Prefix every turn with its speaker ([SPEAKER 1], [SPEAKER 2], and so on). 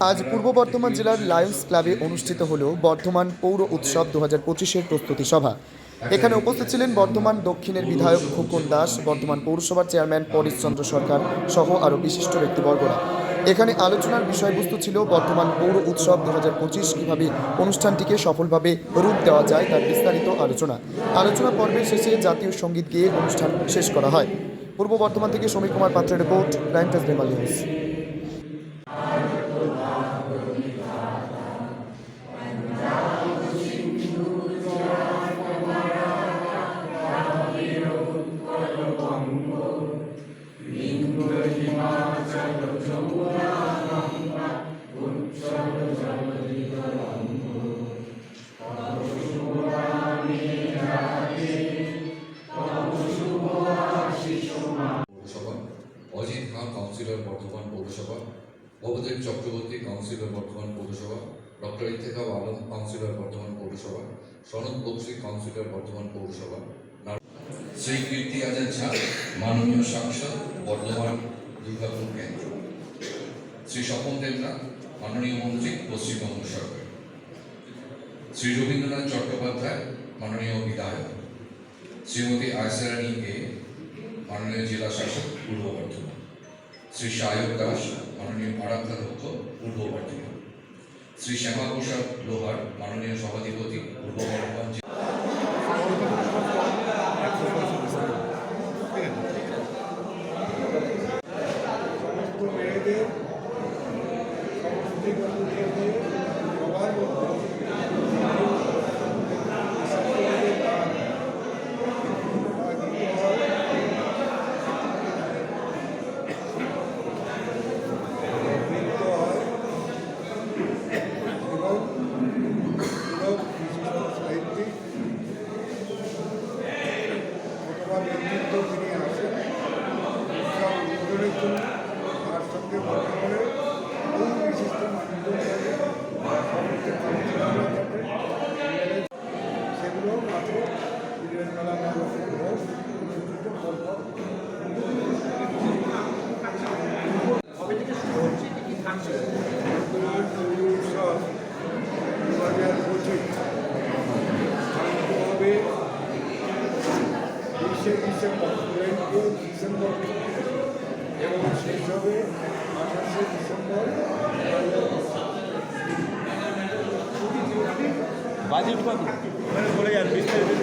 [SPEAKER 1] আজ পূর্ব বর্ধমান জেলার লায়ন্স ক্লাবে অনুষ্ঠিত হল বর্ধমান পৌর উৎসব দু হাজার পঁচিশের প্রস্তুতি সভা। এখানে উপস্থিত ছিলেন বর্ধমান দক্ষিণের বিধায়ক খোকন দাস, বর্ধমান পৌরসভার চেয়ারম্যান পরেশচন্দ্র সরকার সহ আরও বিশিষ্ট ব্যক্তিবর্গরা। এখানে আলোচনার বিষয়বস্তু ছিল বর্ধমান পৌর উৎসব দু হাজার পঁচিশ কীভাবে অনুষ্ঠানটিকে সফলভাবে রূপ দেওয়া যায় তার বিস্তারিত আলোচনা। আলোচনা পর্বের শেষে জাতীয় সংগীত গেয়ে অনুষ্ঠান শেষ করা হয়। পূর্ব বর্ধমান থেকে সমীর কুমার পাত্রের report prime times Bengal news.
[SPEAKER 2] Bardhaman পৌরসভা ভবদেব চক্রবর্তী কাউন্সিলর বর্ধমান পৌরসভা, ডক্টর ইত্তেখাব আলম কাউন্সিলর বর্ধমান পৌরসভা, সনদ বক্সি কাউন্সিলর বর্ধমান পৌরসভা শ্রী কীর্তি আজাদ ঝা, মাননীয় সাংসদ, বর্ধমান দুর্গাপুর কেন্দ্র। শ্রী স্বপন দেবনাথ, মাননীয় মন্ত্রী পশ্চিমবঙ্গ সরকার। শ্রী রবীন্দ্রনাথ চট্টোপাধ্যায়, মাননীয় বিধায়ক। শ্রীমতী আয়সারানী এ মাননীয় জেলা শাসক, পূর্ব বর্ধমান। শ্রী সায়ক দাস মাননীয় আরাধ্যাধ্যক্ষ পূর্ব বর্ধমান। শ্রী শ্যামা প্রসাদ লোহার মাননীয় সভাধিপতি, পূর্ব বর্ধমান
[SPEAKER 3] জন্য তার সঙ্গে বর্তমানে বহু বিশিষ্ট মানুষজন সেগুলো মাত্র বেলা পরপর বর্তমান পৌর উৎসব দু হাজার পঁচিশ হবে। বিশে ডিসেম্বর টোয়েন্টি ডিসেম্বর এবং শেষ হবে আঠাশে ডিসেম্বর
[SPEAKER 4] বাজেট কত? মানে বলে যান বিস্তারিত।